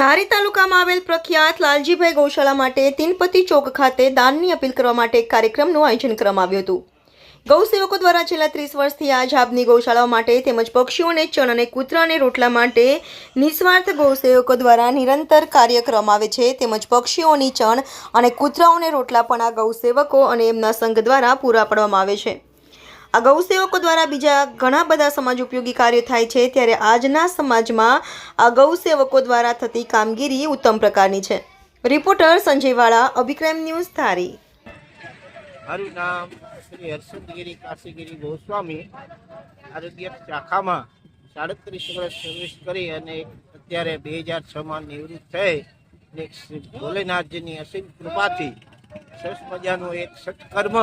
ધારી તાલુકામાં આવેલ પ્રખ્યાત લાલજીભાઈ ગૌશાળા માટે તીનપતિ ચોક ખાતે દાનની અપીલ કરવા માટે એક કાર્યક્રમનું આયોજન કરવામાં આવ્યું હતું. ગૌસેવકો દ્વારા છેલ્લા ત્રીસ વર્ષથી આ જાબની ગૌશાળાઓ માટે તેમજ પક્ષીઓને ચણ અને કૂતરાને રોટલા માટે નિસ્વાર્થ ગૌસેવકો દ્વારા નિરંતર કાર્યક્રમ આવે છે. તેમજ પક્ષીઓની ચણ અને કૂતરાઓને રોટલા પણ આ ગૌસેવકો અને એમના સંઘ દ્વારા પૂરા પાડવામાં આવે છે. આ ગૌ સેવકો દ્વારા બીજા ઘણા બધા સમાજ ઉપયોગી કાર્યો થાય છે, ત્યારે આજના સમાજમાં આ ગૌ સેવકો દ્વારા થતી કામગીરી ઉત્તમ પ્રકારની છે. Reporter Sanjay Vala, Abhikram news Dhari. મારું નામ શ્રી હર્ષદગીરી કાશીગીરી ગોસ્વામી. આરોગ્ય શાખામાં સાડત્રીસ વર્ષ સર્વિસ કરી અને અત્યારે બે હજાર છમાં નિવૃત્ત થઈ શ્રી ભોલેનાથજીની અસીમ કૃપાથી સરસ મજાનું એક સત્કર્મ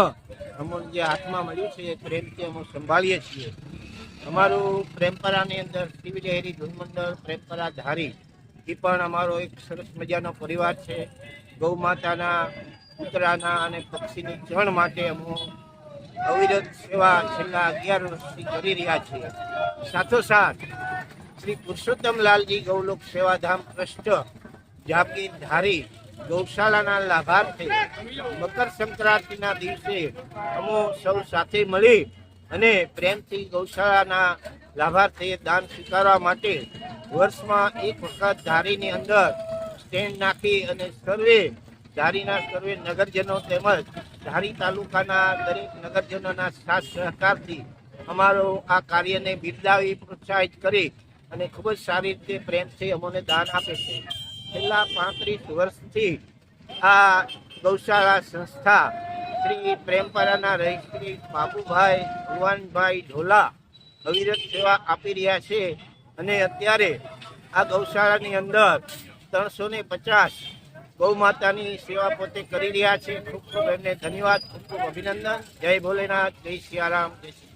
અમને જે હાથમાં મળ્યું છે, એ પ્રેમથી અમે સંભાળીએ છીએ. અમારું પ્રેમપરાની અંદર શિવ લહેરી ધૂનમંડળ પ્રેમપરા ધારી એ પણ અમારો એક સરસ મજાનો પરિવાર છે. ગૌ માતાના કૂતરાના અને પક્ષીની ચણ માટે અમે અવિરત સેવા છેલ્લા અગિયાર વર્ષથી કરી રહ્યા છીએ. સાથોસાથ, શ્રી પુરુષોત્તમ લાલજી ગૌલોક સેવાધામ ટ્રસ્ટ જાપી ધારી ગૌશાળાના લાભાર્થે મકર સંક્રાંતિના દિવસે અમો સૌ સાથે મળી અને પ્રેમથી ગૌશાળાના લાભાર્થે દાન સ્વીકારવા માટે વર્ષમાં એક વખત ધારીની અંદર સ્ટેન્ડ નાખી અને સર્વે, ધારીના સર્વે નગરજનો તેમજ ધારી તાલુકાના દરેક નગરજનોના સાથ સહકારથી અમારો આ કાર્યને બિરદાવી પ્રોત્સાહિત કરી અને ખૂબ જ સારી રીતે પ્રેમથી અમોને દાન આપે છે. છેલ્લા પાંત્રીસ વર્ષથી આ ગૌશાળા સંસ્થા શ્રી પ્રેમપરાના રહી શ્રી બાબુભાઈ, ભગવાનભાઈ ઢોલા અવિરત સેવા આપી રહ્યા છે અને અત્યારે આ ગૌશાળાની અંદર ત્રણસો ને પચાસ ગૌ માતાની સેવા પોતે કરી રહ્યા છે. ખૂબ ખૂબ એમને ધન્યવાદ, ખૂબ ખૂબ અભિનંદન. જય ભોલેનાથ, જય સિયારામ, જય શ્રી